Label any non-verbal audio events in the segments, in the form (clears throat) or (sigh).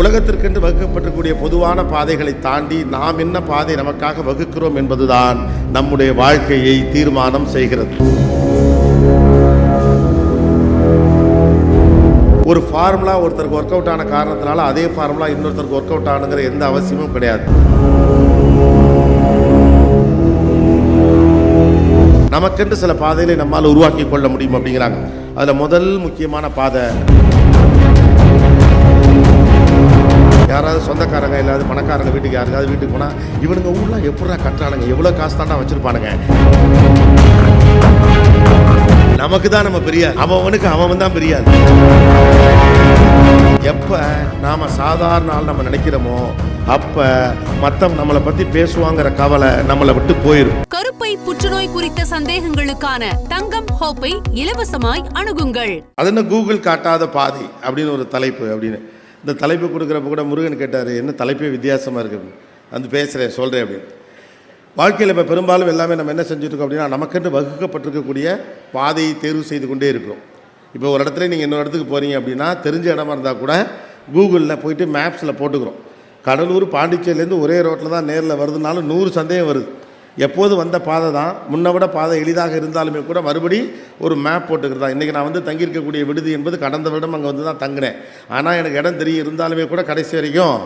உலகத்திற்கென்று வகுக்கப்பட்டக்கூடிய பொதுவான பாதைகளை தாண்டி நாம் என்ன பாதை நமக்காக வகுக்கிறோம் என்பதுதான் நம்முடைய வாழ்க்கையை தீர்மானம் செய்கிறது. ஒரு ஃபார்முலா ஒருத்தருக்கு ஒர்க் அவுட் ஆன காரணத்தினால அதே ஃபார்முலா இன்னொருத்தருக்கு ஒர்க் அவுட் ஆனுங்கிற எந்த அவசியமும் கிடையாது. நமக்கென்று சில பாதைகளை நம்மால் உருவாக்கி கொள்ள முடியும் அப்படிங்கிறாங்க. அதில் முதல் முக்கியமான பாதை யாராவது சொந்தக்காரங்க இல்லாத பணக்காரங்க வீட்டுக்கு யாருக்காவது வீட்டுக்கு போனால் இவனுங்க ஊர்லாம் எப்படா கட்டுறானுங்க? எவ்வளோ காசு தாண்டா வச்சுருப்பானுங்க? நமக்கு தான் நம்ம பெரியார். அவனுக்கு அவன் தான் பெரியார். எப்ப நாம சாதாரண ஆள் நம்ம நினைக்கிறோமோ அப்ப மத்தம் நம்மளை பத்தி பேசுவாங்கிற கவலை நம்மளை விட்டு போயிரும். கருப்பை புற்றுநோய் குறித்த சந்தேகங்களுக்கான தங்கம் ஹோப்பை இலவசமாய் அணுகுங்கள். அது என்ன கூகுள் காட்டாத பாதை அப்படின்னு ஒரு தலைப்பு அப்படின்னு. இந்த தலைப்பு கொடுக்குறப்ப கூட முருகன் கேட்டார் என்ன தலைப்பே வித்தியாசமாக இருக்கு? வந்து பேசுகிறேன் சொல்கிறேன் அப்படின்னு. வாழ்க்கையில் இப்போ பெரும்பாலும் எல்லாமே நம்ம என்ன செஞ்சுருக்கோம் அப்படின்னா நமக்கென்று வகுக்கப்பட்டிருக்கக்கூடிய பாதையை தேர்வு செய்து கொண்டே இருக்கிறோம். இப்போ ஒரு இடத்துல நீங்கள் இன்னொரு இடத்துக்கு போகிறீங்க அப்படின்னா தெரிஞ்ச இடமா இருந்தால் கூட கூகுளில் போயிட்டு மேப்ஸில் போட்டுக்கிறோம். கடலூர் பாண்டிச்சேரியிலேருந்து ஒரே ரோட்டில் தான் நேரில் வருதுனாலும் நூறு சந்தேகம் வருது. எப்போது வந்த பாதை தான்? முன்னை விட பாதை எளிதாக இருந்தாலுமே கூட மறுபடி ஒரு மேப் போட்டுக்கிறதா? இன்றைக்கி நான் வந்து தங்கியிருக்கக்கூடிய விடுதி என்பது கடந்த வருடம் அங்கே வந்து தான் தங்கினேன். ஆனால் எனக்கு இடம் தெரியும் இருந்தாலுமே கூட கடைசி வரைக்கும்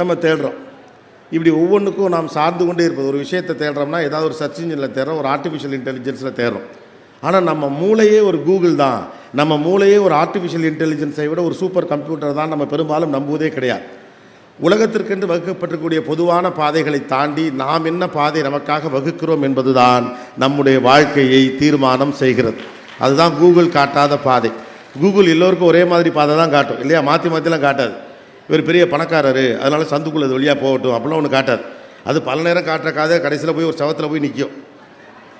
நம்ம தேடுறோம். இப்படி ஒவ்வொன்றுக்கும் நாம் சார்ந்து கொண்டே இருப்பது. ஒரு விஷயத்தை தேடுறோம்னா ஏதாவது ஒரு சர்ச் இன்ஜினில் தேடுறோம் ஒரு ஆர்டிஃபிஷியல் இன்டெலிஜென்ஸில் தேடுறோம். ஆனால் நம்ம மூளையே ஒரு கூகுள் தான். நம்ம மூளையே ஒரு ஆர்டிஃபிஷியல் இன்டெலிஜென்ஸை விட ஒரு சூப்பர் கம்ப்யூட்டர் தான் நம்ம பெரும்பாலும் நம்புவதே கிடையாது. உலகத்திற்கென்று வகுக்கப்பட்டிருக்கக்கூடிய பொதுவான பாதைகளை தாண்டி நாம் என்ன பாதை நமக்காக வகுக்கிறோம் என்பதுதான் நம்முடைய வாழ்க்கையை தீர்மானம் செய்கிறது. அதுதான் கூகுள் காட்டாத பாதை. கூகுள் எல்லோருக்கும் ஒரே மாதிரி பாதை தான் காட்டும். இல்லையா? மாற்றி மாற்றிலாம் காட்டாது. இவர் பெரிய பணக்காரரு. அதனால் சந்துக்குள்ள அது வழியாக போகட்டும். அப்படிலாம் ஒன்று காட்டாது. அது பல நேரம் காட்டுற காதை கடைசியில் போய் ஒரு சவத்தில் போய் நிற்கும்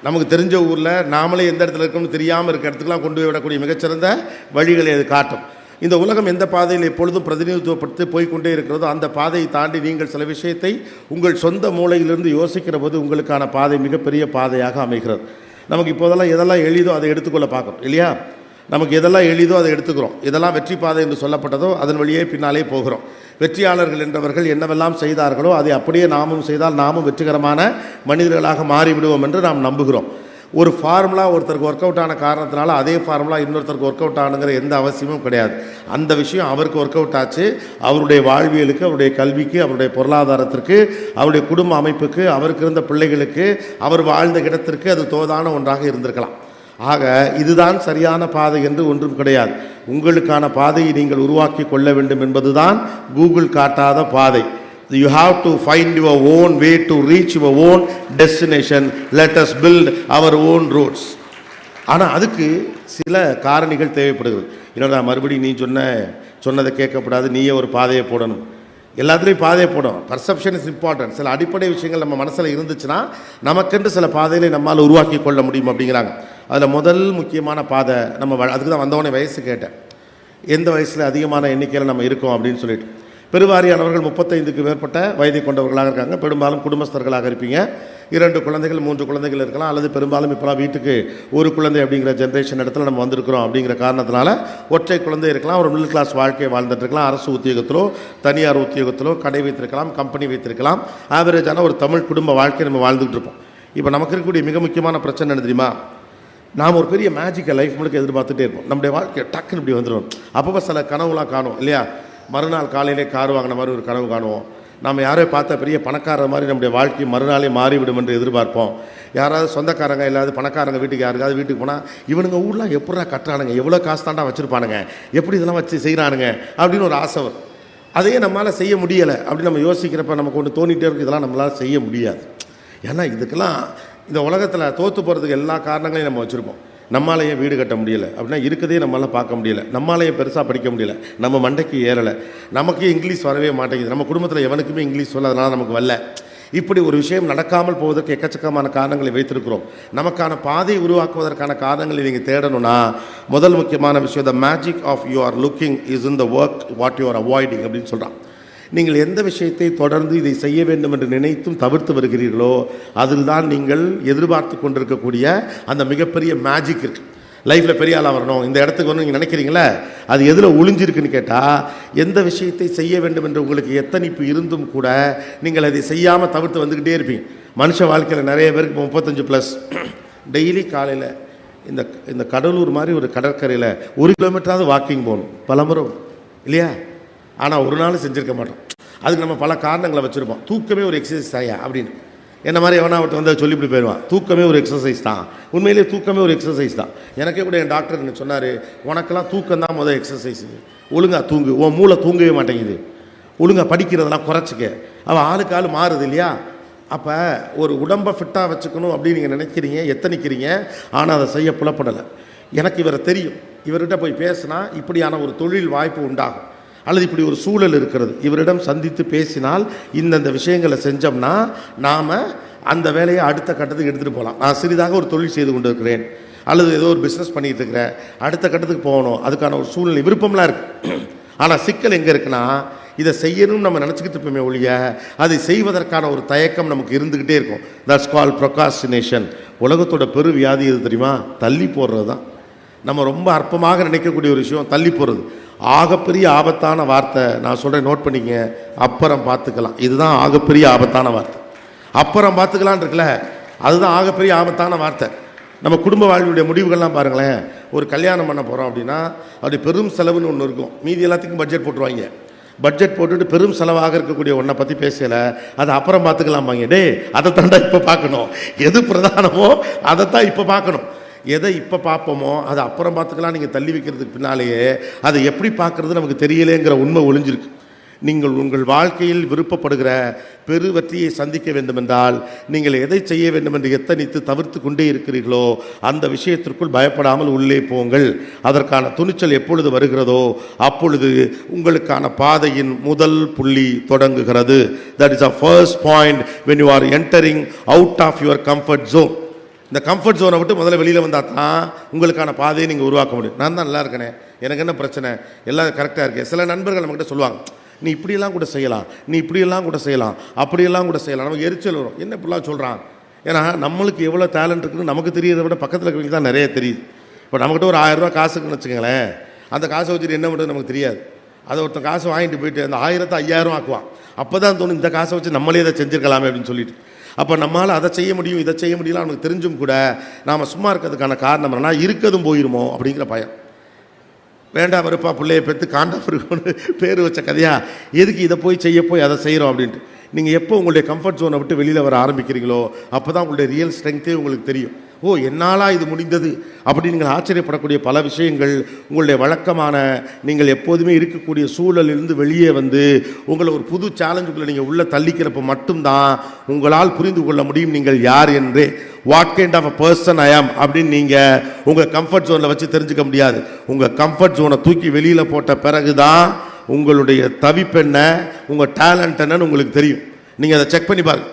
நமக்கு தெரிஞ்ச ஊரில் நாமளே எந்த இடத்துல இருக்கோம்னு தெரியாமல் இருக்க இடத்துக்குலாம் கொண்டு போய் விடக்கூடிய மிகச்சிறந்த வழிகளை அது காட்டும். இந்த உலகம் எந்த பாதையில் எப்பொழுதும் பிரதிநிதித்துவப்படுத்தி போய்க்கொண்டே இருக்கிறதோ அந்த பாதையை தாண்டி நீங்கள் சில விஷயத்தை உங்கள் சொந்த மூளையிலிருந்து யோசிக்கிற போது உங்களுக்கான பாதை மிகப்பெரிய பாதையாக அமைகிறது. நமக்கு இப்போதெல்லாம் எதெல்லாம் எளிதோ அதை எடுத்துக்கொள்ள பார்க்கணும் இல்லையா? நமக்கு எதெல்லாம் எளிதோ அதை எடுத்துக்கிறோம். இதெல்லாம் வெற்றி பாதை என்று சொல்லப்பட்டதோ அதன் வழியே பின்னாலே போகிறோம். வெற்றியாளர்கள் என்றவர்கள் என்னவெல்லாம் செய்தார்களோ அதை அப்படியே நாமும் செய்தால் நாமும் வெற்றிகரமான மனிதர்களாக மாறிவிடுவோம் என்று நாம் நம்புகிறோம். ஒரு ஃபார்முலா ஒருத்தருக்கு ஒர்க் அவுட் ஆன காரணத்தினால அதே ஃபார்முலா இன்னொருத்தருக்கு ஒர்க் அவுட் ஆனுங்கிற எந்த அவசியமும் கிடையாது. அந்த விஷயம் அவருக்கு ஒர்க் அவுட் ஆச்சு. அவருடைய வாழ்வியலுக்கு அவருடைய கல்விக்கு அவருடைய பொருளாதாரத்திற்கு அவருடைய குடும்ப அமைப்புக்கு அவருக்கு இருந்த பிள்ளைகளுக்கு அவர் வாழ்ந்த இடத்திற்கு அது தோதான ஒன்றாக இருந்திருக்கலாம். ஆக இதுதான் சரியான பாதை என்று ஒன்றும் கிடையாது. உங்களுக்கான பாதையை நீங்கள் உருவாக்கி கொள்ள வேண்டும் என்பதுதான் கூகுள் காட்டாத பாதை. You have to find your own way to reach your own destination let us build our own roads ஆனால் அதுக்கு சில காரணிகள் தேவைப்படுகிறது. என்னடா மறுபடியும் நீ சொன்ன சொன்னதை கேட்கக்கூடாது நீயே ஒரு பாதையை போடணும். எல்லாத்துலேயும் பாதையை போடும் பர்செப்ஷன் இஸ் இம்பார்ட்டன்ட் சில அடிப்படை விஷயங்கள் நம்ம மனசில் இருந்துச்சுன்னா நமக்கென்று சில பாதைகளை நம்மால் உருவாக்கி கொள்ள முடியும் அப்படிங்கிறாங்க. அதில் முதல் முக்கியமான பாதை நம்ம வ- அதுக்கு தான் வந்தவொடனே வயசு கேட்டேன். எந்த வயசில் அதிகமான எண்ணிக்கையில் நம்ம இருக்கோம் அப்படின்னு சொல்லிட்டு. பெருவாரியானவர்கள் முப்பத்தைந்துக்கு மேற்பட்ட வயதை கொண்டவர்களாக இருக்காங்க. பெரும்பாலும் குடும்பஸ்தர்களாக இருப்பீங்க. இரண்டு குழந்தைகள் மூன்று குழந்தைகள் இருக்கலாம். அல்லது பெரும்பாலும் இப்போலாம் வீட்டுக்கு ஒரு குழந்தை அப்படிங்கிற ஜென்ரேஷன் இடத்துல நம்ம வந்திருக்கிறோம் அப்படிங்கிற காரணத்தினால ஒற்றை குழந்தை இருக்கலாம். ஒரு மிடில் கிளாஸ் வாழ்க்கையை வாழ்ந்துட்டுருக்கலாம் அரசு உத்தியோகத்திலோ தனியார் உத்தியோகத்திலோ கடை வைத்திருக்கலாம் கம்பெனி வைத்திருக்கலாம். ஆவரேஜான ஒரு தமிழ் குடும்ப வாழ்க்கையை நம்ம வாழ்ந்துகிட்டு இருப்போம். இப்போ நமக்கு இருக்கக்கூடிய மிக முக்கியமான பிரச்சனை என்ன தெரியுமா? நாம் ஒரு பெரிய மேஜிக்கை லைஃப் முழுக்க எதிர்பார்த்துட்டே இருப்போம். நம்முடைய வாழ்க்கை டக்குன்னு இப்படி வந்துடும் அப்பப்போ சில கனவுலாம் காணும் இல்லையா? மறுநாள் காலையிலே கார் வாங்கின மாதிரி ஒரு கனவு காணுவோம். நம்ம யாரோ பார்த்தா பெரிய பணக்காரர் மாதிரி நம்முடைய வாழ்க்கை மறுநாளே மாறிவிடும் என்று எதிர்பார்ப்போம். யாராவது சொந்தக்காரங்க இல்லாத பணக்காரங்க வீட்டுக்கு யாருக்காவது வீட்டுக்கு போனால் இவனுங்க ஊர்லாம் எப்படா கட்டுறானுங்க? எவ்வளோ காசு தாண்டா வச்சுருப்பானுங்க? எப்படி இதெல்லாம் வச்சு செய்கிறானுங்க அப்படின்னு ஒரு ஆசை வரும். அதையே நம்மளால் செய்ய முடியலை. அப்படின்னு நம்ம யோசிக்கிறப்ப நமக்கு ஒன்று தோண்டிகிட்டே இருக்கும் இதெல்லாம் நம்மளால் செய்ய முடியாது. ஏன்னா இதுக்கெல்லாம் இந்த உலகத்தில் தோற்று போகிறதுக்கு எல்லா காரணங்களையும் நம்ம வச்சுருப்போம். நம்மளாலேயே வீடு கட்ட முடியலை. அப்படின்னா இருக்கதே நம்மளால் பார்க்க முடியல. நம்மளாலேயே பெருசாக படிக்க முடியல. நம்ம மண்டைக்கு ஏறலை. நமக்கு இங்கிலீஷ் வரவே மாட்டேங்குது. நம்ம குடும்பத்தில் எவனுக்குமே இங்கிலீஷ் சொல்ல அதனால் நமக்கு வரல. இப்படி ஒரு விஷயம் நடக்காமல் போவதற்கு எக்கச்சக்கமான காரணங்களை வைத்திருக்கிறோம். நமக்கான பாதை உருவாக்குவதற்கான காரணங்களை நீங்கள் தேடணும்னா முதல் முக்கியமான விஷயம் the magic of you are looking is in the work what you are avoiding அப்படின்னு சொல்கிறான் நீங்கள் எந்த விஷயத்தை தொடர்ந்து இதை செய்ய வேண்டும் என்று நினைத்தும் தவிர்த்து வருகிறீர்களோ அதில் தான் நீங்கள் எதிர்பார்த்து கொண்டிருக்கக்கூடிய அந்த மிகப்பெரிய மேஜிக் இருக்குது லைஃப்பில் பெரிய ஆளாக வரணும். இந்த இடத்துக்கு வரணும் நீங்கள் நினைக்கிறீங்களே? அது எதில் ஒளிஞ்சிருக்குன்னு கேட்டால் எந்த விஷயத்தை செய்ய வேண்டும் என்று உங்களுக்கு எத்தனிப்பு இருந்தும் கூட நீங்கள் அதை செய்யாமல் தவிர்த்து வந்துக்கிட்டே இருப்பீங்க. மனுஷ வாழ்க்கையில் நிறைய பேருக்கு முப்பத்தஞ்சு ப்ளஸ் டெய்லி காலையில் இந்த இந்த கடலூர் மாதிரி ஒரு கடற்கரையில் ஒரு கிலோமீட்டராவது வாக்கிங் போகணும். பலமுறை. இல்லையா? ஆனால் ஒரு நாள் செஞ்சுருக்க மாட்டோம். அதுக்கு நம்ம பல காரணங்களை வச்சுருப்போம். தூக்கமே ஒரு எக்ஸசைஸ் தாயா அப்படின்னு. என்ன மாதிரி எவனா ஒருத்தர் வந்து சொல்லிவிட்டு போயிடுவான் தூக்கமே ஒரு எக்ஸசைஸ் தான். உண்மையிலேயே தூக்கமே ஒரு எக்ஸசைஸ் தான். எனக்கே கூட என் டாக்டர் என்ன சொன்னார் உனக்கெல்லாம் தூக்கம் தான் முதல் எக்ஸசைஸ் ஒழுங்காக தூங்கு. உன் மூளை தூங்கவே மாட்டேங்குது. ஒழுங்கா படிக்கிறதெல்லாம் குறைச்சிக்க. அவன் ஆளுக்கு ஆள் மாறுது இல்லையா? அப்போ ஒரு உடம்பை ஃபிட்டாக வச்சுக்கணும் அப்படின்னு நீங்கள் நினைக்கிறீங்க எத்தனைக்கிறீங்க? ஆனால் அதை செய்ய புலப்படலை. எனக்கு இவரை தெரியும். இவர்கிட்ட போய் பேசினா இப்படியான ஒரு தொழில் வாய்ப்பு உண்டாகும். அல்லது இப்படி ஒரு சூழல் இருக்கிறது. இவரிடம் சந்தித்து பேசினால் இந்தந்த விஷயங்களை செஞ்சோம்னா நாம் அந்த வேலையை அடுத்த கட்டத்துக்கு எடுத்துகிட்டு போகலாம். நான் சிறிதாக ஒரு தொழில் செய்து கொண்டிருக்கிறேன். அல்லது ஏதோ ஒரு பிஸ்னஸ் பண்ணிகிட்டு இருக்கிறேன். அடுத்த கட்டத்துக்கு போகணும். அதுக்கான ஒரு சூழ்நிலை விருப்பம்லாம் இருக்குது (clears throat) ஆனால் சிக்கல் எங்கே இருக்குன்னா இதை செய்யணும்னு நம்ம நினச்சிக்கிட்டு இருப்போமே ஒழிய அதை செய்வதற்கான ஒரு தயக்கம் நமக்கு இருந்துக்கிட்டே இருக்கும். தட்ஸ் கால் ப்ரொகாஸ்டினேஷன் உலகத்தோட பெரு வியாதி எது தெரியுமா? தள்ளி போடுறது தான் நம்ம ரொம்ப அற்பமாக நினைக்கக்கூடிய ஒரு விஷயம் தள்ளி போடுறது. ஆகப்பெரிய ஆபத்தான வார்த்தை. நான் சொல்கிறேன் நோட் பண்ணிக்கங்க. அப்புறம் பார்த்துக்கலாம். இதுதான் ஆகப்பெரிய ஆபத்தான வார்த்தை. அப்புறம் பார்த்துக்கலாம் இருக்குல்ல? அதுதான் ஆகப்பெரிய ஆபத்தான வார்த்தை. நம்ம குடும்ப வாழ்வுடைய முடிவுகள்லாம் பாருங்களேன். ஒரு கல்யாணம் பண்ண போகிறோம் அப்படின்னா அப்படி பெரும் செலவுன்னு ஒன்று இருக்கும். மீதி எல்லாத்துக்கும் பட்ஜெட் போட்டுருவாங்க. பட்ஜெட் போட்டுட்டு பெரும் செலவாக இருக்கக்கூடிய ஒன்றை பற்றி பேசலை. அதை அப்புறம் பார்த்துக்கலாமாங்க டே அதை தாண்டா இப்போ பார்க்கணும். எது பிரதானமோ அதை தான் இப்போ பார்க்கணும். எதை இப்போ பார்ப்போமோ அதை அப்புறம் பார்த்துக்கலாம். நீங்கள் தள்ளி வைக்கிறதுக்கு பின்னாலேயே அதை எப்படி பார்க்குறது நமக்கு தெரியலேங்கிற உண்மை ஒளிஞ்சிருக்கு. நீங்கள் உங்கள் வாழ்க்கையில் விருப்பப்படுகிற பெரு வெற்றியை சந்திக்க வேண்டுமென்றால் நீங்கள் எதை செய்ய வேண்டும் என்று எத்தனித்து தவிர்த்து கொண்டே இருக்கிறீர்களோ அந்த விஷயத்திற்குள் பயப்படாமல் உள்ளே போங்கள். அதற்கான துணிச்சல் எப்பொழுது வருகிறதோ அப்பொழுது உங்களுக்கான பாதையின் முதல் புள்ளி தொடங்குகிறது. That is a first point when you are entering out of your comfort zone இந்த கம்ஃபர்ட் ஜோனை விட்டு முதல்ல வெளியில் வந்தால் தான் உங்களுக்கான பாதையை நீங்கள் உருவாக்க முடியும். நான் தான் நல்லா இருக்கனே. எனக்கு என்ன பிரச்சனை? எல்லாம் கரெக்டாக இருக்குது சில நண்பர்கள் நம்மக்கிட்ட சொல்லுவாங்க நீ இப்படியெல்லாம் கூட செய்யலாம். நீ இப்படியெல்லாம் கூட செய்யலாம். அப்படியெல்லாம் கூட செய்யலாம். நமக்கு எரிச்சல் வரும். என்ன இப்படிலாம் சொல்கிறான் ஏன்னா நம்மளுக்கு எவ்வளோ டேலண்ட் இருக்குன்னு நமக்கு தெரியறதை விட பக்கத்தில் இருக்கிறவங்க தான் நிறைய தெரியுது. இப்போ நம்மகிட்ட ஒரு ஆயிரரூவா காசுக்குன்னு வச்சுக்கோங்களேன். அந்த காசை வச்சுட்டு என்ன பண்ணுறது நமக்கு தெரியாது. அதை ஒருத்தன் காசு வாங்கிட்டு போயிட்டு அந்த ஆயிரத்தை ஐயாயிரம் ஆக்குவான். அப்போ தான் தோணும் இந்த காசை வச்சு நம்மளே இதை செஞ்சுருக்கலாமே அப்படின்னு சொல்லிட்டு. அப்போ நம்மளால் அதை செய்ய முடியும் இதை செய்ய முடியல அவனுக்கு தெரிஞ்சும் கூட நாம் சும்மா இருக்கிறதுக்கான காரணம் என்னன்னா இருக்கதும் போயிருமோ அப்படிங்கிற பயம். வேண்டாம் வெறுப்பா பிள்ளைய பெற்று காண்டா இருக்கும்னு பேர் வச்ச கதையா? எதுக்கு இதை போய் செய்ய போய் அதை செய்கிறோம் அப்படின்ட்டு. நீங்கள் எப்போ உங்களுடைய கம்ஃபர்ட் ஜோனை விட்டு வெளியில் வர ஆரம்பிக்கிறீங்களோ அப்போ தான் உங்களுடைய ரியல் ஸ்ட்ரென்த்தே உங்களுக்கு தெரியும். ஓ என்னாலா இது முடிந்தது? அப்படி நீங்கள் ஆச்சரியப்படக்கூடிய பல விஷயங்கள் உங்களுடைய வழக்கமான நீங்கள் எப்போதுமே இருக்கக்கூடிய சூழலிலிருந்து வெளியே வந்து உங்களை ஒரு புது சேலஞ்சுக்குள்ளே நீங்கள் உள்ளே தள்ளிக்கிறப்ப மட்டும்தான் உங்களால் புரிந்து கொள்ள முடியும் நீங்கள் யார் என்று. What kind of a person I am அப்படின்னு நீங்கள் உங்கள் கம்ஃபர்ட் ஜோனில் வச்சு தெரிஞ்சுக்க முடியாது. உங்கள் கம்ஃபர்ட் ஜோனை தூக்கி வெளியில் போட்ட பிறகு தான் உங்களுடைய தவிப்பென்ன உங்கள் டேலண்ட் என்னன்னு உங்களுக்கு தெரியும். நீங்கள் அதை செக் பண்ணி பாருங்க.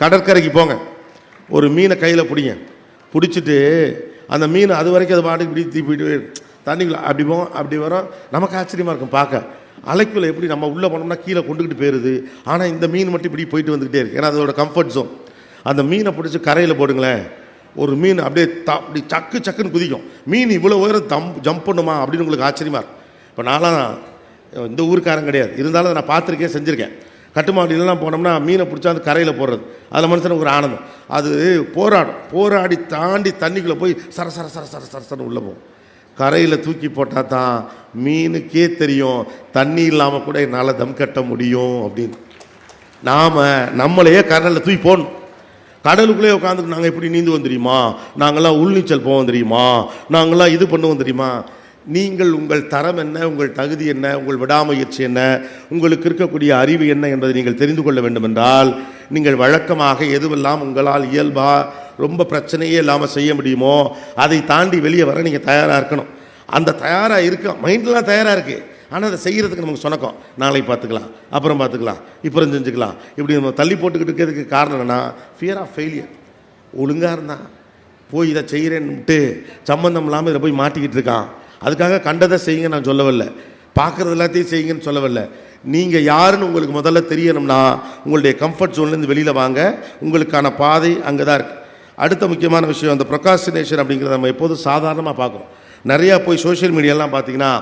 கடற்கரைக்கு போங்க. ஒரு மீனை கையில் பிடிங்க. பிடிச்சிட்டு அந்த மீன் அது வரைக்கும் அது பாட்டுக்கு இப்படி தீப்பிட்டு தண்ணிக்குள்ள அப்படி போகும் அப்படி வரும். நமக்கு ஆச்சரியமாக இருக்கும் பார்க்க. அலைக்குள்ள எப்படி நம்ம உள்ளே போனோம்னா கீழே கொண்டுக்கிட்டு போயிருது. ஆனால் இந்த மீன் மட்டும் இப்படி போயிட்டு வந்துக்கிட்டே இருக்கு. ஏன்னா அதோட கம்ஃபர்ட் ஜோன் அந்த மீனை பிடிச்சி கரையில் போடுங்களேன். ஒரு மீன் அப்படியே த அப்படி சக்கு சக்குன்னு குதிக்கும். மீன் இவ்வளோ உயரம் தம் ஜம்ப் பண்ணுமா அப்படின்னு உங்களுக்கு ஆச்சரியமாக இருக்கும். இப்போ நான்லாம் இந்த ஊருக்காரன் கிடையாது. இருந்தாலும் நான் பார்த்துருக்கேன் செஞ்சுருக்கேன். கட்டுமாடியிலலாம் போனோம்னா மீனை பிடிச்சா அந்த கரையில் போடுறது. அதில் மனுஷனுக்கு ஒரு ஆனந்தம். அது போராடும். போராடி தாண்டி தண்ணிக்குள்ளே போய் சர சர சர சர சரசரன்னு உள்ளே போகும். கரையில் தூக்கி போட்டால் தான் மீனுக்கே தெரியும். தண்ணி இல்லாமல் கூட என்னால் தம் கட்ட முடியும் அப்படின்னு. நாம் நம்மளையே கடலில் தூக்கி போடணும். கடலுக்குள்ளே உட்காந்துட்டு நாங்கள் எப்படி நீந்துவோம் தெரியுமா? நாங்களாம் உள்நீச்சல் போவோம் தெரியுமா? நாங்களாம் இது பண்ணுவோம் தெரியுமா? நீங்கள் உங்கள் தரம் என்ன உங்கள் தகுதி என்ன உங்கள் விடாமுயற்சி என்ன உங்களுக்கு இருக்கக்கூடிய அறிவு என்ன என்பதை நீங்கள் தெரிந்து கொள்ள வேண்டும் என்றால் நீங்கள் வழக்கமாக எதுவெல்லாம் உங்களால் இயல்பா ரொம்ப பிரச்சனையே இல்லாமல் செய்ய முடியுமோ அதை தாண்டி வெளியே வர நீங்கள் தயாராக இருக்கணும். அந்த தயாராக இருக்க மைண்ட்லாம் தயாராக இருக்குது ஆனால் அதை செய்கிறதுக்கு நமக்கு சொணக்கம் நாளைக்கு பார்த்துக்கலாம் அப்புறம் பார்த்துக்கலாம் இப்போ செஞ்சுக்கலாம். இப்படி நம்ம தள்ளி போட்டுக்கிட்டு இருக்கிறதுக்கு காரணம் என்னன்னா ஃபியர் ஆஃப் ஃபெயிலியர் ஒழுங்காக இருந்தான் போய் இதை செய்கிறேன்னுட்டு சம்மந்தம் இல்லாமல் இதை போய் மாட்டிக்கிட்டு இருக்கான். அதுக்காக கண்டதை செய்யுங்க நான் சொல்லவில்லை. பார்க்குறது எல்லாத்தையும் செய்யுங்கன்னு சொல்லவில்லை. நீங்கள் யாருன்னு உங்களுக்கு முதல்ல தெரியணும்னா உங்களுடைய கம்ஃபர்ட் ஜோன்லேருந்து வெளியில் வாங்க. உங்களுக்கான பாதை அங்கே தான் இருக்குது அடுத்த முக்கியமான விஷயம் அந்த ப்ரொகாஸ்டினேஷன் அப்படிங்கிறத நம்ம எப்போதும் சாதாரணமாக பார்க்குறோம் நிறையா போய் சோஷியல் மீடியாலாம் பார்த்தீங்கன்னா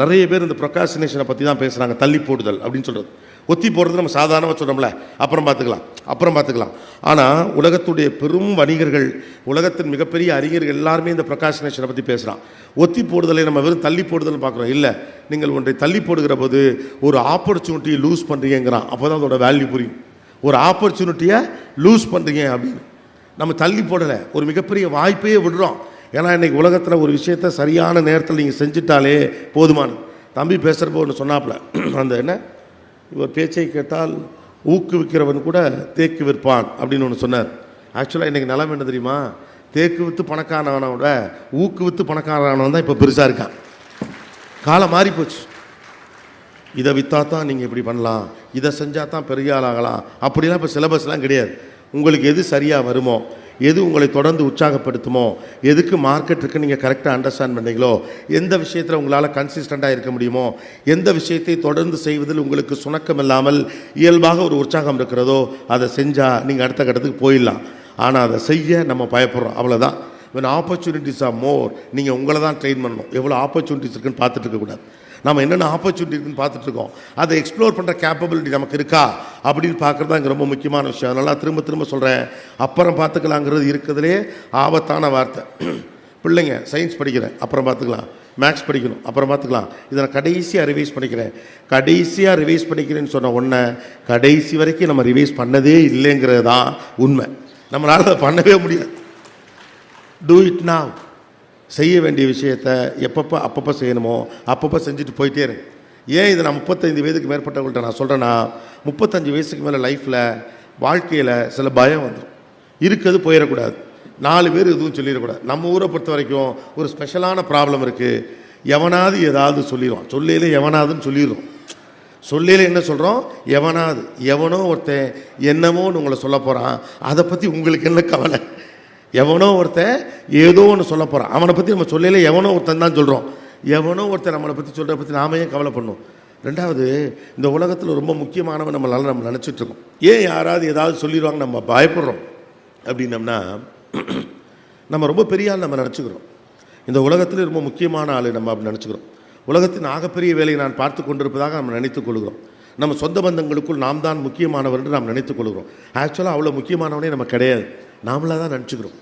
நிறைய பேர் இந்த ப்ரொகாஸ்டினேஷனை பற்றி தான் பேசுகிறாங்க தள்ளி போடுதல் அப்படின்னு சொல்கிறது ஒத்தி போகிறது நம்ம சாதாரணமாக சொன்னோம்ல அப்புறம் பார்த்துக்கலாம். அப்புறம் பார்த்துக்கலாம். ஆனால் உலகத்துடைய பெரும் வணிகர்கள் உலகத்தின் மிகப்பெரிய அறிஞர்கள் எல்லாருமே இந்த பிரகாஷனேஷனை பற்றி பேசுகிறான் ஒத்தி போடுதலை நம்ம வெறும் தள்ளி போடுதல்னு பார்க்குறோம். இல்லை நீங்கள் ஒன்றை தள்ளி போடுகிற போது ஒரு ஆப்பர்ச்சுனிட்டியை லூஸ் பண்ணுறீங்கிறான் அப்போ தான் அதோட வேல்யூ புரியும். ஒரு ஆப்பர்ச்சுனிட்டியை லூஸ் பண்ணுறீங்க அப்படின்னு. நம்ம தள்ளி போடலை. ஒரு மிகப்பெரிய வாய்ப்பையே விடுறோம். ஏன்னா இன்றைக்கி உலகத்தில் ஒரு விஷயத்த சரியான நேரத்தில் நீங்கள் செஞ்சுட்டாலே போதுமானது. தம்பி பேசுகிறப்போ ஒன்று சொன்னாப்புல. அந்த என்ன? இவர் பேச்சை கேட்டால் ஊக்குவிக்கிறவன் கூட தேக்கு விற்பான் அப்படின்னு ஒன்று சொன்னார். ஆக்சுவலாக இன்றைக்கி நிலம் என்ன தெரியுமா? தேக்கு விற்று பணக்காரனவனோட ஊக்கு ஊக்குவித்து பணக்காரனவன் தான் இப்போ பெருசாக இருக்கான். காலம் மாறி போச்சு. இதை விற்றா தான் நீங்கள் இப்படி பண்ணலாம். இதை செஞ்சால் தான் பெரிய ஆளாகலாம். அப்படிலாம் இப்போ சிலபஸ்லாம் கிடையாது. உங்களுக்கு எது சரியாக வருமோ எது உங்களை தொடர்ந்து உற்சாகப்படுத்துமோ எதுக்கு மார்க்கெட் இருக்கு நீங்கள் கரெக்டாக அண்டர்ஸ்டாண்ட் பண்ணீங்களோ எந்த விஷயத்தில் உங்களால் கன்சிஸ்டண்ட்டாக இருக்க முடியுமோ எந்த விஷயத்தை தொடர்ந்து செய்வதில் உங்களுக்கு சுணக்கம் இல்லாமல் இயல்பாக ஒரு உற்சாகம் இருக்கிறதோ அதை செஞ்சால் நீங்கள் அடுத்த கட்டத்துக்கு போயிடலாம். ஆனால் அதை செய்ய நம்ம பயப்படுறோம். அவ்வளோதான் வென் ஆப்பர்ச்சுனிட்டிஸ் ஆர் மோர் நீங்கள் உங்களை தான் ட்ரெயின் பண்ணணும். எவ்வளோ ஆப்பர்ச்சுனிட்டிஸ் இருக்குன்னு பார்த்துட்டு இருக்கக்கூடாது நம்ம என்னென்ன ஆப்பர்ச்சுனிட்டி இருக்குன்னு பார்த்துட்டு இருக்கோம். அதை எக்ஸ்ப்ளோர் பண்ணுற கேப்பபிலிட்டி நமக்கு இருக்கா? அப்படின்னு பார்க்குறது தான் இங்கே ரொம்ப முக்கியமான விஷயம். அதனால திரும்ப திரும்ப சொல்கிறேன் அப்புறம் பார்த்துக்கலாங்கிறது இருக்கிறதுலே ஆபத்தான வார்த்தை. (clears throat) பிள்ளைங்க சயின்ஸ் படிக்கிறேன். அப்புறம் பார்த்துக்கலாம். மேக்ஸ் படிக்கணும். அப்புறம் பார்த்துக்கலாம். இதை நான் கடைசியாக ரிவைஸ் பண்ணிக்கிறேன். கடைசியாக ரிவைஸ் பண்ணிக்கிறேன்னு சொன்ன உடனே கடைசி வரைக்கும் நம்ம ரிவைஸ் பண்ணதே இல்லைங்கிறது தான் உண்மை. நம்மளால் அதை பண்ணவே முடியாது. டூ இட் நாவ் செய்ய வேண்டிய விஷயத்த எப்பப்போ அப்பப்போ செய்யணுமோ அப்பப்போ செஞ்சுட்டு போயிட்டே இருங்க ஏன் இதை நான் முப்பத்தைந்து வயதுக்கு மேற்பட்டவங்கள்ட்ட நான் சொல்கிறேன்னா முப்பத்தஞ்சு வயசுக்கு மேலே லைஃப்பில் வாழ்க்கையில் சில பயம் வந்துடும் இருக்கிறது போயிடக்கூடாது. நாலு பேர் எதுவும் சொல்லிடக்கூடாது. நம்ம ஊரை பொறுத்த வரைக்கும் ஒரு ஸ்பெஷலான ப்ராப்ளம் இருக்குது எவனாவது ஏதாவது சொல்லிடுவான். சொல்லையில எவனாதுன்னு சொல்லிடுறோம். சொல்லையில் என்ன சொல்கிறோம் எவனாவது எவனோ ஒருத்தன் என்னமோன்னு உங்களை சொல்ல போகிறான் அதை பற்றி உங்களுக்கு என்ன கவலை? எவனோ ஒருத்தன் ஏதோ ஒன்று சொல்ல போகிறான் அவனை பற்றி நம்ம சொல்லல எவனோ ஒருத்தன் தான் சொல்கிறோம் எவனோ ஒருத்தன் நம்மளை பற்றி சொல்கிறத பற்றி நாம ஏன் கவலை பண்ணும் ரெண்டாவது இந்த உலகத்தில் ரொம்ப முக்கியமானவன் நம்மளால் நம்ம நினச்சிட்ருக்கோம் ஏன் யாராவது ஏதாவது சொல்லிடுவாங்க நம்ம பயப்படுறோம்? அப்படின்னம்னா நம்ம ரொம்ப பெரிய ஆள் நம்ம நினச்சிக்கிறோம். இந்த உலகத்தில் ரொம்ப முக்கியமான ஆள் நம்ம அப்படி நினச்சிக்கிறோம். உலகத்தின் ஆகப்பெரிய வேலையை நான் பார்த்து கொண்டிருப்பதாக நம்ம நினைத்துக் கொள்கிறோம். நம்ம சொந்த பந்தங்களுக்குள் நாம் தான் முக்கியமானவர் என்று நாம் நினைத்துக் கொள்கிறோம். ஆக்சுவலாக அவ்வளோ முக்கியமானவனே நம்ம கிடையாது. நாமளாக தான் நினச்சிக்கிறோம்.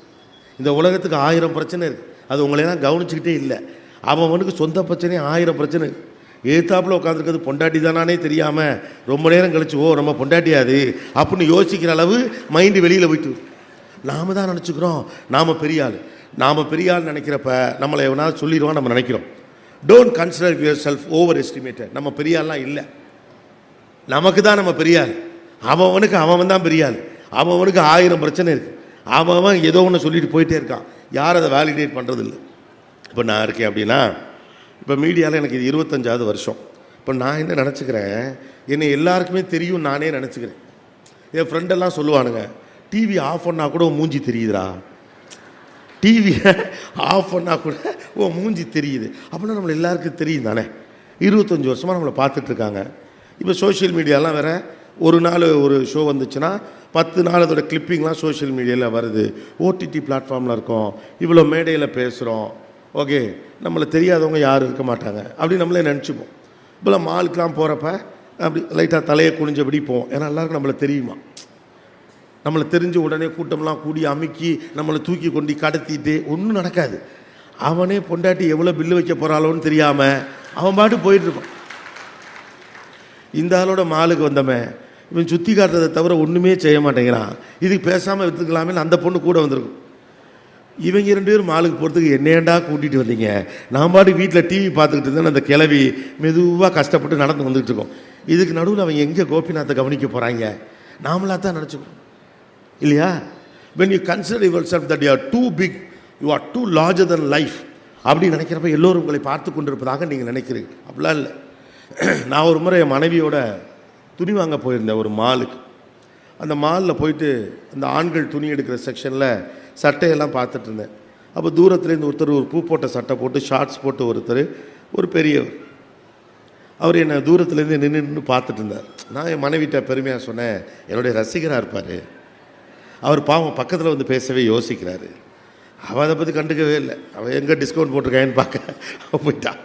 இந்த உலகத்துக்கு ஆயிரம் பிரச்சனை இருக்குது அது உங்களையெல்லாம் கவனிச்சுக்கிட்டே இல்லை. அவனுக்கு சொந்த பிரச்சனையும் ஆயிரம் பிரச்சனை இருக்கு. உட்காந்துருக்கிறது பொண்டாட்டி தானானே தெரியாமல் ரொம்ப நேரம் கழிச்சு ஓ நம்ம பொண்டாட்டியாது அப்படின்னு யோசிக்கிற அளவு மைண்டு வெளியில் போயிட்டு நாம தான் நினச்சிக்கிறோம். நாம் பெரிய ஆள். நாம் பெரிய ஆள் நினைக்கிறப்ப நம்மளை எவனாவது சொல்லிடுவான் நம்ம நினைக்கிறோம். Don't consider yourself overestimated நம்ம பெரிய ஆள்லாம் இல்லை. நமக்கு தான் நம்ம பெரிய ஆள். அவனுக்கு அவன் தான் பெரிய ஆள். அவனுக்கு ஆயிரம் பிரச்சனை இருக்குது அவன் ஏதோ ஒன்று சொல்லிட்டு போயிட்டே இருக்கான். யார் அதை வேலிடேட் பண்ணுறதில்ல இப்போ நான் இருக்கேன் அப்படின்னா இப்போ மீடியாவில் எனக்கு இது இருபத்தஞ்சாவது வருஷம். இப்போ நான் என்ன நினச்சிக்கிறேன்? என்னை எல்லாருக்குமே தெரியும் நானே நினச்சிக்கிறேன். என் ஃப்ரெண்டெல்லாம் சொல்லுவானுங்க டிவி ஆஃப் பண்ணால் கூட உன் மூஞ்சி தெரியுதுடா. டிவியை ஆஃப் பண்ணால் கூட ஓ மூஞ்சி தெரியுது. அப்படின்னா நம்மளை எல்லாருக்கும் தெரியும் தானே. இருபத்தஞ்சி வருஷமாக நம்மளை பார்த்துட்ருக்காங்க இப்போ சோஷியல் மீடியாலாம் வேறு ஒரு நாள் ஒரு ஷோ வந்துச்சுன்னா பத்து நாள் அதோட கிளிப்பிங்லாம் சோஷியல் மீடியாவில் வருது. ஓடிடி பிளாட்ஃபார்மில் இருக்கோம். இவ்வளோ மேடையில் பேசுகிறோம் ஓகே நம்மளை தெரியாதவங்க யாரும் இருக்க மாட்டாங்க. அப்படி நம்மளே நினச்சிப்போம். இப்போலாம் மாலுக்கெலாம் போகிறப்ப அப்படி லைட்டாக தலையை குனிஞ்சபடி போவோம். ஏன்னா எல்லாருக்கும் நம்மளை தெரியுமா? நம்மளை தெரிஞ்ச உடனே கூட்டம்லாம் கூடி அமுக்கி நம்மளை தூக்கி கொண்டு கடத்திட்டு ஒன்றும் நடக்காது. அவனே பொண்டாட்டி எவ்வளோ பில்லு வைக்க போகிறாளோன்னு தெரியாமல் அவன் பாட்டு போயிட்டுருப்பான் இந்த ஆளோட மாலுக்கு வந்தவன் இவன் சுற்றி காட்டுறதை தவிர ஒன்றுமே செய்ய மாட்டேங்கிறான். இதுக்கு பேசாமல் எடுத்துக்கலாமே அந்த பொண்ணு கூட வந்திருக்கும். இவங்க ரெண்டு பேரும் மாலுக்கு போகிறதுக்கு என்னேண்டா கூட்டிகிட்டு வந்தீங்க? நான் பாட்டு வீட்டில் டிவி பார்த்துக்கிட்டு இருந்தேன். அந்த கிளவி மெதுவாக கஷ்டப்பட்டு நடந்து வந்துகிட்டு இருக்கோம். இதுக்கு நடுவில் அவங்க எங்கே கோபிநாத்தை கவனிக்க போகிறாங்க நாமளாக தான் நினச்சிக்கணும் இல்லையா? When you consider yourself that you are too big you are too larger than life அப்படி நினைக்கிறப்ப எல்லோரும் உங்களை பார்த்து கொண்டிருப்பதாக நீங்கள் நினைக்கிறீங்க அப்படிலாம் இல்லை. (clears throat) நான் ஒரு முறை என் மனைவியோட துணி வாங்க போயிருந்தேன் ஒரு மாலுக்கு. அந்த மாலில் போயிட்டு அந்த ஆண்கள் துணி எடுக்கிற செக்ஷனில் சட்டையெல்லாம் பார்த்துட்டு இருந்தேன். அப்போ தூரத்துலேருந்து ஒருத்தர் ஒரு பூ போட்ட சட்டை போட்டு ஷார்ட்ஸ் போட்டு ஒருத்தர் ஒரு பெரியவர். அவர் என்னை தூரத்துலேருந்து நின்று நின்று பார்த்துட்டு இருந்தார். நான் என் மனைவிட்ட பெருமையாக சொன்னேன் என்னுடைய ரசிகராக இருப்பார். அவர் பாவம் பக்கத்தில் வந்து பேசவே யோசிக்கிறாரு. அவள் அதை பற்றி கண்டுக்கவே இல்லை. அவள் எங்கே டிஸ்கவுண்ட் போட்டிருக்கான்னு பார்க்க போயிட்டான்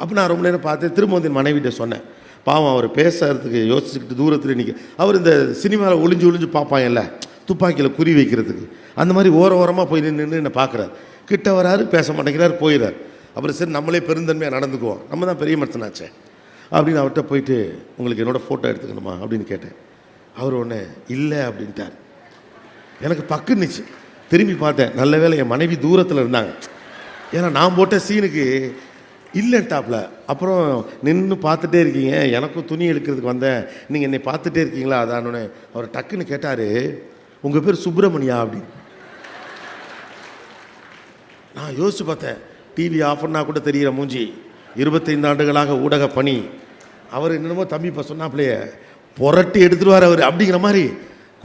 அப்போ நான் ரொம்ப நேரம் பார்த்து திரும்ப வந்து என் மனைவிட்ட சொன்னேன். பாவம் அவர் பேசுறதுக்கு யோசிச்சுக்கிட்டு தூரத்தில் நிற்க அவர் இந்த சினிமாவில் ஒளிஞ்சு ஒளிஞ்சு பார்ப்பாங்கல்ல துப்பாக்கியில் குறி வைக்கிறதுக்கு. அந்த மாதிரி ஓர ஓரமாக போய் நின்று நின்று என்னை பார்க்குறாரு. கிட்ட வராரு பேச மாட்டேங்கிறார் போயிடார் அப்புறம் சரி நம்மளே பெருந்தன்மையாக நடந்துக்குவோம். நம்ம தான் பெரிய மனுஷனாச்சே. அப்படின்னு அவர்கிட்ட போயிட்டு உங்களுக்கு என்னோட ஃபோட்டோ எடுத்துக்கணுமா? அப்படின்னு கேட்டேன். அவர் ஒன்று இல்லை அப்படின்ட்டார். எனக்கு பக்குன்னுச்சு திரும்பி பார்த்தேன் நல்ல வேளை என் மனைவி தூரத்தில் இருந்தாங்க. ஏன்னா நான் போட்ட சீனுக்கு இல்லைன்ட்டாப்ல அப்புறம் நின்று பார்த்துட்டே இருக்கீங்க. எனக்கும் துணி எடுக்கிறதுக்கு வந்தேன். நீங்கள் என்னை பார்த்துட்டே இருக்கீங்களா? அதானே அவர் டக்குன்னு கேட்டார் உங்கள் பேர் சுப்பிரமணியா? அப்படின்னு. நான் யோசிச்சு பார்த்தேன். டிவி ஆஃப் பண்ணால் கூட தெரிகிற மூஞ்சி. இருபத்தைந்து ஆண்டுகளாக ஊடக பணி. அவர் என்னென்னமோ தம்பி இப்போ சொன்னாப்லையே புரட்டி எடுத்துருவார் அவர். அப்படிங்கிற மாதிரி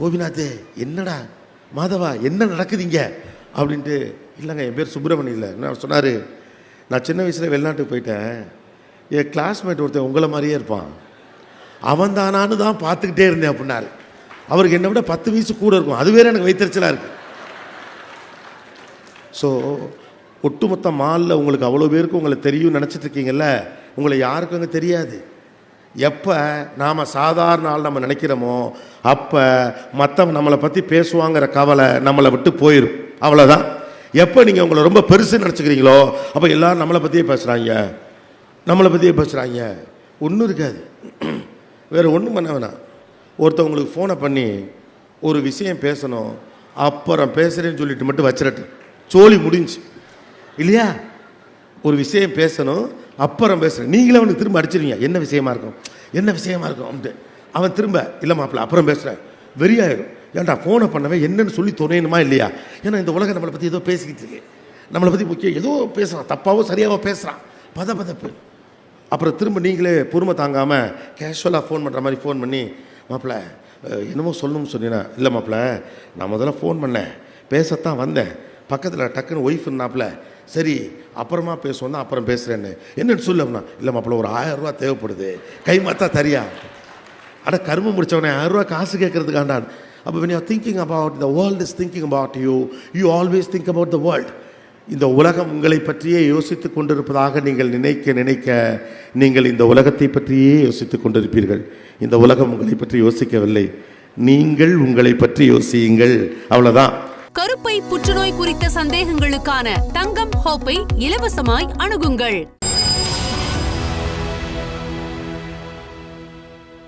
கோபிநாத் என்னடா? மாதவா என்ன நடக்குதுங்க அப்படின்ட்டு இல்லைங்க என் பேர் சுப்பிரமணியம் இல்லை. என்ன சொன்னார் நான் சின்ன வயசில் வெளிநாட்டுக்கு போயிட்டேன். என் கிளாஸ்மேட் ஒருத்தன் உங்களை மாதிரியே இருப்பான். அவன் தானான்னு தான் பார்த்துக்கிட்டே இருந்தேன் அப்படின்னாரு. அவருக்கு என்னை விட பத்து வயசு கூட இருக்கும். அது வேறு எனக்கு வைத்தறிச்சலாக இருக்குது ஸோ ஒட்டுமொத்த மாலில் உங்களுக்கு அவ்வளோ பேருக்கு உங்களை தெரியும் நினச்சிட்ருக்கீங்கல்ல உங்களை யாருக்கும் அங்கே தெரியாது. எப்போ நாம் சாதாரண ஆள் நம்ம நினைக்கிறோமோ அப்போ மற்றவங்க நம்மளை பற்றி பேசுவாங்கிற கவலை நம்மளை விட்டு போயிடும் அவ்வளோதான் எப்போ நீங்கள் உங்களை ரொம்ப பெருசு நினச்சிக்கிறீங்களோ அப்போ எல்லோரும் நம்மளை பற்றியே பேசுகிறாங்க நம்மளை பற்றியே பேசுகிறாங்க ஒன்றும் இருக்காது. வேறு ஒன்றும் பண்ண வேணாம். ஒருத்தவங்களுக்கு ஃபோனை பண்ணி ஒரு விஷயம் பேசணும் அப்புறம் பேசுகிறேன்னு சொல்லிட்டு மட்டும் வச்சிடட்டு சோழி முடிஞ்சு. இல்லையா? ஒரு விஷயம் பேசணும் அப்புறம் பேசுகிறேன் நீங்களே அவனுக்கு திரும்ப அடிச்சிருவீங்க. என்ன விஷயமா இருக்கும்? என்ன விஷயமா இருக்கும்? அப்படின்ட்டு. அவன் திரும்ப இல்லை மாப்பிள்ள அப்புறம் பேசுகிறேன் வெறியாயிடும் ஏன்டா ஃபோனை பண்ணவே என்னன்னு சொல்லி துணையணுமா இல்லையா? ஏன்னா இந்த உலகம் நம்மளை பற்றி ஏதோ பேசிக்கிட்டு இருக்கு. நம்மளை பற்றி முக்கியம் ஏதோ பேசுகிறான் தப்பாவோ சரியாவோ பேசுகிறான் பத பதப்பு அப்புறம் திரும்ப நீங்களே பொறுமை தாங்காமல் கேஷுவலாக ஃபோன் பண்ணுற மாதிரி ஃபோன் பண்ணி மாப்பிள்ள என்னமோ சொல்லணும்னு சொன்னீங்கன்னா இல்லை மாப்பிள்ள நான் முதல்ல ஃபோன் பண்ணேன். பேசத்தான் வந்தேன். பக்கத்தில் டக்குன்னு ஒய்ஃப் இருந்தாப்புல சரி அப்புறமா பேசுவோம்னா அப்புறம் பேசுகிறேன்னு என்னன்னு சொல்லு அப்படின்னா இல்லை மாப்பிள்ள ஒரு ஆயிரம் ரூபா தேவைப்படுது. கை மாத்தா தரியா. அட கரும்பு முடித்தவனே ஆயிரம் ரூபா காசு கேட்கறதுக்காண்டான் அப்போ when you thinking about the world is thinking about you you always think about the world இந்த உலகம் உங்களை பற்றியே யோசித்துக் கொண்டிருப்பதாக நீங்கள் நினைக்க நினைக்க நீங்கள் இந்த உலகத்தை பற்றியே யோசித்துக் கொண்டிருப்பீர்கள். இந்த உலகம் உங்களை பற்றி யோசிக்கவில்லை. நீங்கள் உங்களை பற்றி யோசியுங்கள். அவ்வளவுதான். கருப்பை புற்றுநோய் குறித்த சந்தேகங்களுக்கான தங்கம் ஹோப்பை இலவசமாய் அணுகுங்கள்.